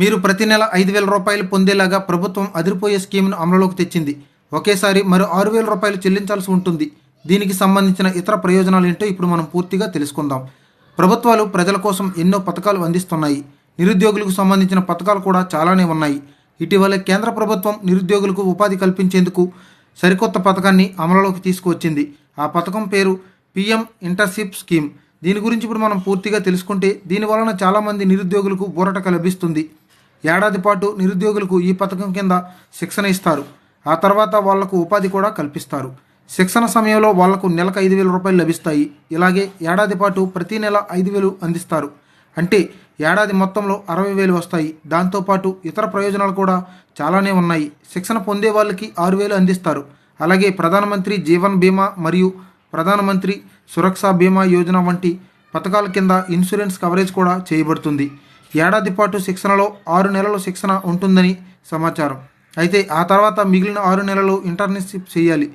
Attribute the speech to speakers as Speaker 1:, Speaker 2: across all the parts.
Speaker 1: మీరు ప్రతి నెల ఐదు వేల రూపాయలు పొందేలాగా ప్రభుత్వం అదిరిపోయే స్కీమ్ను అమలులోకి తెచ్చింది. ఒకేసారి మరో ఆరు వేల రూపాయలు చెల్లించాల్సి ఉంటుంది. దీనికి సంబంధించిన ఇతర ప్రయోజనాలు ఏంటో ఇప్పుడు మనం పూర్తిగా తెలుసుకుందాం. ప్రభుత్వాలు ప్రజల కోసం ఎన్నో పథకాలు అందిస్తున్నాయి. నిరుద్యోగులకు సంబంధించిన పథకాలు కూడా చాలానే ఉన్నాయి. ఇటీవల కేంద్ర ప్రభుత్వం నిరుద్యోగులకు ఉపాధి కల్పించేందుకు సరికొత్త పథకాన్ని అమలులోకి తీసుకువచ్చింది. ఆ పథకం పేరు పిఎం ఇంటర్షిప్ స్కీమ్. దీని గురించి ఇప్పుడు మనం పూర్తిగా తెలుసుకుంటే దీని వలన చాలామంది నిరుద్యోగులకు ఊరటక లభిస్తుంది. ఏడాది పాటు నిరుద్యోగులకు ఈ పథకం కింద శిక్షణ ఇస్తారు. ఆ తర్వాత వాళ్ళకు ఉపాధి కూడా కల్పిస్తారు. శిక్షణ సమయంలో వాళ్ళకు నెలకు ఐదు వేల రూపాయలు లభిస్తాయి. ఇలాగే ఏడాది పాటు ప్రతి నెల ఐదు వేలు అందిస్తారు. అంటే ఏడాది మొత్తంలో అరవై వేలు వస్తాయి. దాంతోపాటు ఇతర ప్రయోజనాలు కూడా చాలానే ఉన్నాయి. శిక్షణ పొందే వాళ్ళకి ఆరు వేలు అందిస్తారు. అలాగే ప్రధానమంత్రి జీవన్ బీమా మరియు ప్రధానమంత్రి సురక్ష బీమా యోజన వంటి పథకాల కింద ఇన్సూరెన్స్ కవరేజ్ కూడా చేయబడుతుంది. ఏడాది పాటు శిక్షణలో ఆరు నెలలు శిక్షణ ఉంటుందని సమాచారం. అయితే ఆ తర్వాత మిగిలిన ఆరు నెలలు ఇంటర్న్షిప్ చేయాలి.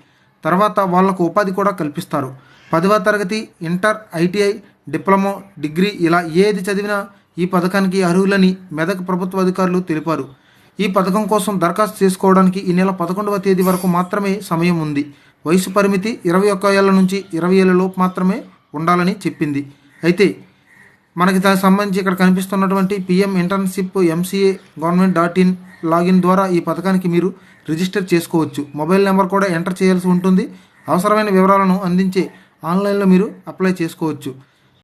Speaker 1: తర్వాత వాళ్ళకు ఉపాధి కూడా కల్పిస్తారు. పదవ తరగతి ఇంటర్ ఐటీఐ డిప్లొమా డిగ్రీ ఇలా ఏది చదివినా ఈ పథకానికి అర్హులని మెదక్ ప్రభుత్వ అధికారులు తెలిపారు. ఈ పథకం కోసం దరఖాస్తు చేసుకోవడానికి ఈ నెల పదకొండవ తేదీ వరకు మాత్రమే సమయం ఉంది. వయసు పరిమితి ఇరవై ఒక్క ఏళ్ళ నుంచి ఇరవై ఏళ్ళలోపు మాత్రమే ఉండాలని చెప్పింది. అయితే మనకి దానికి సంబంధించి ఇక్కడ కనిపిస్తున్నటువంటి PM internship MCA government dot in login ద్వారా ఈ పథకానికి మీరు రిజిస్టర్ చేసుకోవచ్చు. మొబైల్ నెంబర్ కూడా ఎంటర్ చేయాల్సి ఉంటుంది. అవసరమైన వివరాలను అందించే ఆన్లైన్లో మీరు అప్లై చేసుకోవచ్చు.